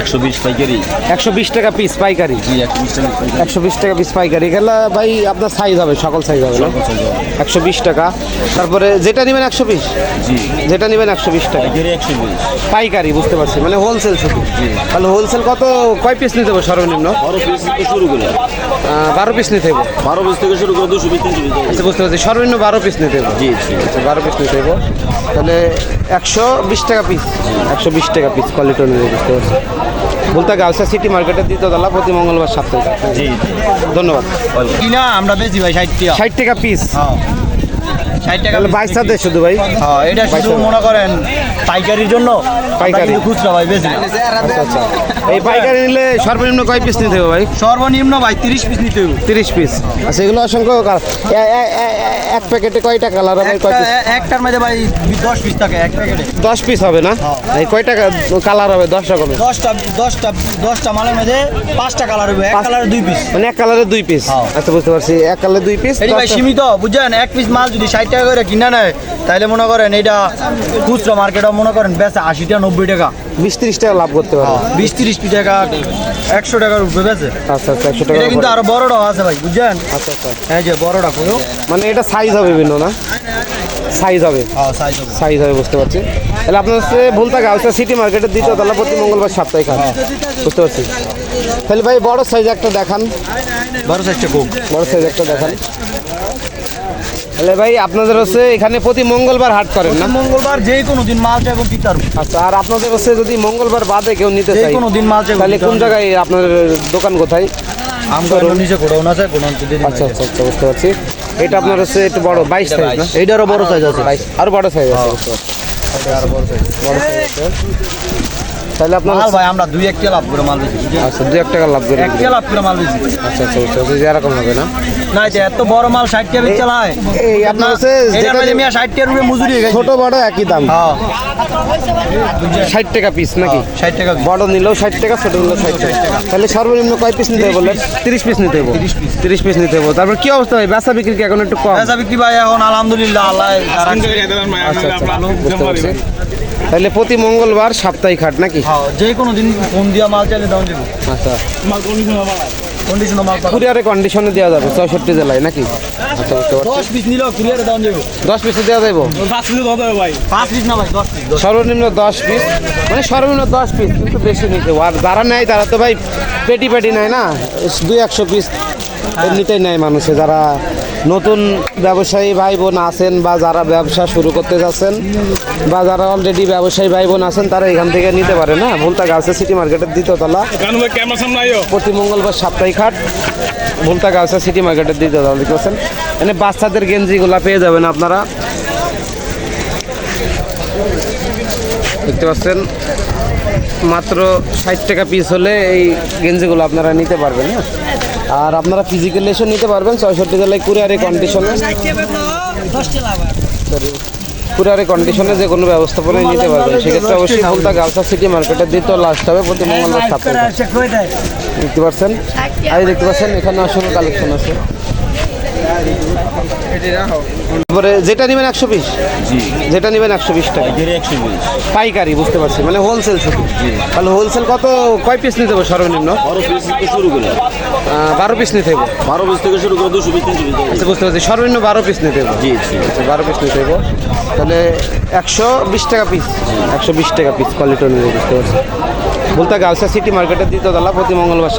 একশো বিশ পাইকারি। একশো বিশ টাকা পিস পাইকারি। একশো বিশ টাকা পিস পাইকারি। এগুলো ভাই আপনার সাইজ হবে সকল সাইজ হবে একশো বিশ টাকা। তারপরে যেটা নেবেন একশো বিশ? জি। যেটা নেবেন একশো বিশ টাকা। পাইকারি বুঝতে পারছি। মানে হোলসেল শুধু তাহলে হোলসেল কত কয় পিস নিতে হবে সর্বনিম্ন? বারো পিস থেকে শুরু করে। বারো পিস নিতে হবে। বারো পিস থেকে শুরু করে দুশো পিস আচ্ছা বুঝতে পারছি। সর্বনিম্ন বারো পিস নিতে হবে। জি জি। আচ্ছা বারো পিস নিতে হবে। তাহলে একশো বিশ টাকা পিস একশো বিশ টাকা পিস কোয়ালিটি অনুযায়ী বুঝতে পারছি। বলতে গালসা সিটি মার্কেটের দ্বিতীয়তলা প্রতি মঙ্গলবার সাপ্তাহিক। জি জি। ধন্যবাদ। কিনা আমরা বেশি ভাই ষাট টাকা। ষাট টাকা পিস ষাট টাকা বাইশ সাথে শুধু ভাই? হ্যাঁ এটা শুধু মনে করেন পাইকারির জন্য পাইকারি। খুচরা ভাই বেশি আচ্ছা আচ্ছা। এই পাইকারি নিলে সর্বনিম্ন কয় পিস নিতে হবে ভাই? সর্বনিম্ন ভাই তিরিশ পিস নিতে হবে। তিরিশ পিস আচ্ছা এগুলো অসংখ্য কালার। এক প্যাকেটে কয়টা কালার হবে? কয় পিস একটার মধ্যে ভাই দশ পিস থাকে এক প্যাকেটে। দশ পিস হবে না? এই কয়টা কালার হবে দশ রকমের? দশটা দশটা দশটা মালের মধ্যে পাঁচটা কালার হবে এক কালারের দুই পিস মানে এক কালারে দুই পিস হ্যাঁ। আচ্ছা বুঝতে পারছি। এক কালারে দুই পিস ভাই সীমিত বুঝছেন? এক পিস মাল যদি ষাট টাকা করে কিনা নেয় তাহলে মনে করেন এটা খুচরা মার্কেটও মনে করেন বেচে আশি টাকা নব্বই টাকা। বিশ ত্রিশ টাকা লাভ করতে পারবে। বিশ তিরিশ টাকা একশো টাকার উপরে বেচে। আচ্ছা আচ্ছা একশো টাকা কিন্তু আরও বড়টাও আছে ভাই বুঝছেন? আচ্ছা আচ্ছা। হ্যাঁ যে বড়টা পুরো মানে এটা সাইজ হবে বিভিন্ন না? সাইজ হবে। হ্যাঁ সাইজ হবে। সাইজ হবে বুঝতে পারছি। তাহলে আপনার হচ্ছে ভুলতা গাউসা সিটি মার্কেটের দ্বিতীয় তলা প্রতি মঙ্গলবার সাপ্তাহিক হাট। বুঝতে পারছি। তাহলে ভাই বড় সাইজ একটা দেখান। বড় সাইজটা খুব বড় সাইজ একটা দেখান। তাহলে ভাই আপনাদের হচ্ছে এখানে প্রতি মঙ্গলবার হাট করেন না? মঙ্গলবার যে কোনো দিন মাল চাইব দিতে পারব আচ্ছা আর আপনাদের হচ্ছে যদি মঙ্গলবার বাদে কেউ নিতে চাই কোনো দিন মাল চাইব তাহলে কোন জায়গায় আপনার দোকান কোথায়? আচ্ছা আচ্ছা আচ্ছা বুঝতে পারছি। এটা আপনার হচ্ছে একটু বড় বাইশ সাইজ না? এইটারও বড় সাইজ আছে। আরও বড় সাইজ আছে বড় সাইজ আছে। তাহলে আপনার মাল ভাই আমরা দুই একটা লাভ করে মাল দিচ্ছি আচ্ছা দু এক টাকা লাভ করে একটা লাভ করে মাল দিচ্ছি আচ্ছা আচ্ছা পারছি। এরকম হবে না? না এটা এত বড় মাল ষাট টাকা বেচা হয়। এই আপনার এটার যেটা মধ্যে মিয়া ষাট টাকার উপরে মজুরি হয়ে গেছে। ছোট বড় একই দাম। হ্যাঁ। ষাট টাকা পিস নাকি? ষাট টাকা বড় নিলেও ষাট টাকা ছোট নিলেও ষাট টাকা। তাহলে সর্বনিম্ন কয় পিস নিতে হবে বললেন তিরিশ পিস নিতে হবে। তিরিশ পিস নিতে হবে। তারপর কি অবস্থা ভাই? বেচা বিক্রি কি এখন একটু কম? পেঁচা বিক্রি ভাই এখন আলহামদুলিল্লাহ আল্লাহ আচ্ছা আচ্ছা তাহলে প্রতি মঙ্গলবার সাপ্তাহিক হাট নাকি? হ্যাঁ যে কোনো দিন ফোন দিয়া মাল চাইলে দাম দেবো। আচ্ছা। কন্ডিশনার মাল। কুরিয়ারে কন্ডিশনে দেওয়া যাবে চৌষট্টি জেলায় নাকি? আচ্ছা বুঝতে পারছি। দশ পিস নিলেও কুরিয়ারে দাম দেবো। দশ পিসে দেওয়া যাব পাঁচ পিস না ভাই দশ পিস সর্বনিম্ন দশ পিস মানে সর্বনিম্ন দশ পিস কিন্তু বেশি নিতে আর যারা নেয় তারা তো ভাই পেটি পেটি নেয় না? দুই একশো পিস এমনিতেই নেয় মানুষে যারা নতুন ব্যবসায়ী ভাই বোন আছেন বা যারা ব্যবসা শুরু করতে যাচ্ছেন বা যারা অলরেডি ব্যবসায়ী ভাই বোন আছেন, তারা এখান থেকে নিতে পারে, না? ভুলতা গার্লসের সিটি মার্কেটের দ্বিতীয়তলা। প্রতি মঙ্গলবার সাপ্তাহিক হাট, ভুলতা গার্লসের সিটি মার্কেটের দ্বিতীয়তলা, দেখতে পাচ্ছেন? এখানে বাচ্চাদের গেঞ্জিগুলা পেয়ে যাবেন আপনারা। দেখতে পাচ্ছেন? মাত্র ষাট টাকা পিস হলে এই গেঞ্জিগুলো আপনারা নিতে পারবেন, না? আর আপনারা ফিজিক্যাল লেসন নিতে পারবেন ছয়ষট্টি জেলায় কুরিয়ারে কন্ডিশনে সরি কুরিয়ারে কন্ডিশনে যে কোনো ব্যবস্থাপনায় নিতে পারবেন। সেক্ষেত্রে অবশ্যই ফুলতা গালসা সিটি মার্কেটের দিতে লাস্ট হবে প্রতি মঙ্গলবার সাপ্তাহে দেখতে পাচ্ছেন? আর দেখতে পাচ্ছেন? এখানে আসলে কালেকশন আছে। তারপরে যেটা নেবেন একশো জি। যেটা নেবেন একশো বিশ টাকা। পাইকারি বুঝতে পারছি। মানে হোলসেল শুধু তাহলে হোলসেল কত কয় পিস নিতে হবে সর্বনিম্ন? পিস শুরু করে। বারো পিস নিতে হবে। বারো পিস থেকে শুরু করে দুশো পিস আচ্ছা বুঝতে পারছি। সর্বনিম্ন বারো পিস নিতে হবে। জি আচ্ছা বারো পিস নিতে হবে। তাহলে একশো বিশ টাকা পিস একশো বিশ টাকা পিস কোয়ালিটি অনুযায়ী বুঝতে পারছি। বলতে গালসা সিটি মার্কেটের দ্বিতীয় তলা প্রতি মঙ্গলবার